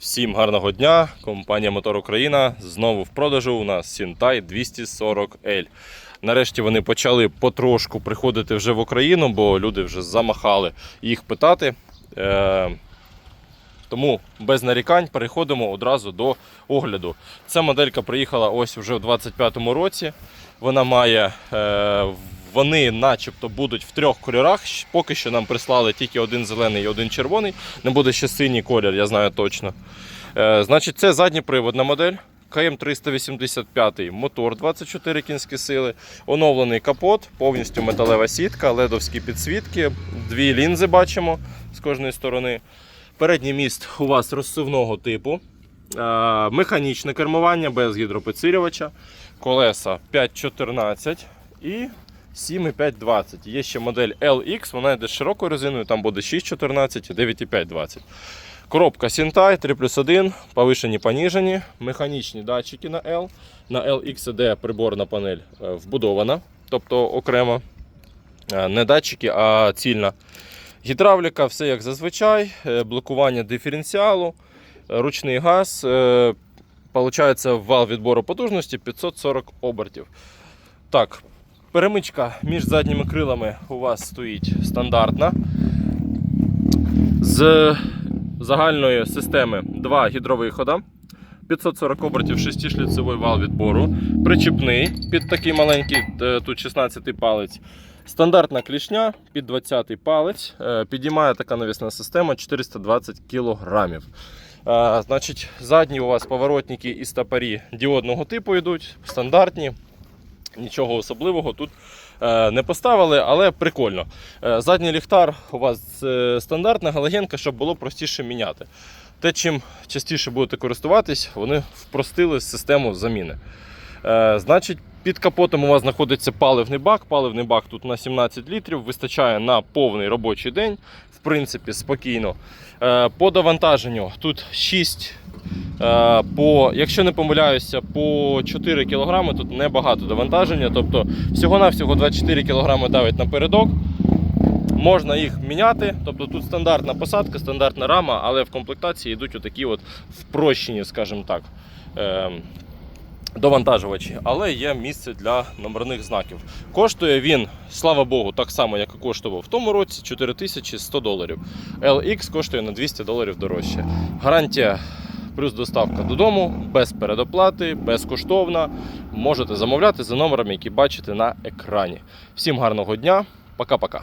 Всім гарного дня! Компанія Мотор Україна знову в продажу. У нас Сінтай 240L. Нарешті вони почали потрошку приходити вже в Україну, бо люди вже замахали їх питати. Е, тому без нарікань переходимо одразу до огляду. Ця моделька приїхала ось вже в 25-му році. Вона має, е, вони начебто будуть в трьох кольорах. Поки що нам прислали тільки один зелений і один червоний. Не буде ще синій колір, я знаю точно. Е, значить, це задньоприводна модель. КМ 385 мотор 24 кінські сили, оновлений капот, повністю металева сітка, ледовські підсвітки, дві лінзи бачимо з кожної сторони. Передній міст у вас розсувного типу. Е, Механічне кермування без гідропідсилювача. Колеса 5.14 і 7,520. Є ще модель LX, вона йде з широкою резиною, там буде 6.14 і 9,520. Коробка Сінтай 3 плюс 1, повишені, поніжені, механічні датчики на L. На LX іде приборна панель е, вбудована, тобто окремо. Е, Не датчики, а цільна. Гідравліка, все як зазвичай, е, блокування диференціалу, ручний газ. Получається вал відбору потужності 540 обертів. Так, перемичка між задніми крилами у вас стоїть стандартна. З загальної системи два гідровихода. 540 обертів 6-шліцевий вал відбору. Причіпний під такий маленький, е, тут 16 палець. Стандартна клішня під 20 палець. Е, Підіймає така навісна система 420 кг. Значить, задні у вас поворотники і стопорі діодного типу йдуть, стандартні. Нічого особливого тут е, не поставили, але прикольно. Е, Задній ліхтар у вас е, стандартна галогенка, щоб було простіше міняти. Те, чим частіше будете користуватись, вони впростили систему заміни. Е, Значить, під капотом у вас знаходиться паливний бак. Паливний бак тут на 17 літрів, вистачає на повний робочий день, в принципі, спокійно. Е, По довантаженню тут 6 Е, По, якщо не помиляюся, по 4 кг тут небагато довантаження. Тобто всього-навсього 24 кг давить напередок. Можна їх міняти. Тобто тут стандартна посадка, стандартна рама, але в комплектації йдуть отакі от впрощені, скажімо так. Довантажувачі, але є місце для номерних знаків. Коштує він, слава Богу, так само, як і коштував в тому році 4100 доларів. LX коштує на 200 доларів дорожче. Гарантія плюс доставка додому, без передоплати, безкоштовна. Можете замовляти за номерами, які бачите на екрані. Всім гарного дня, пока-пока.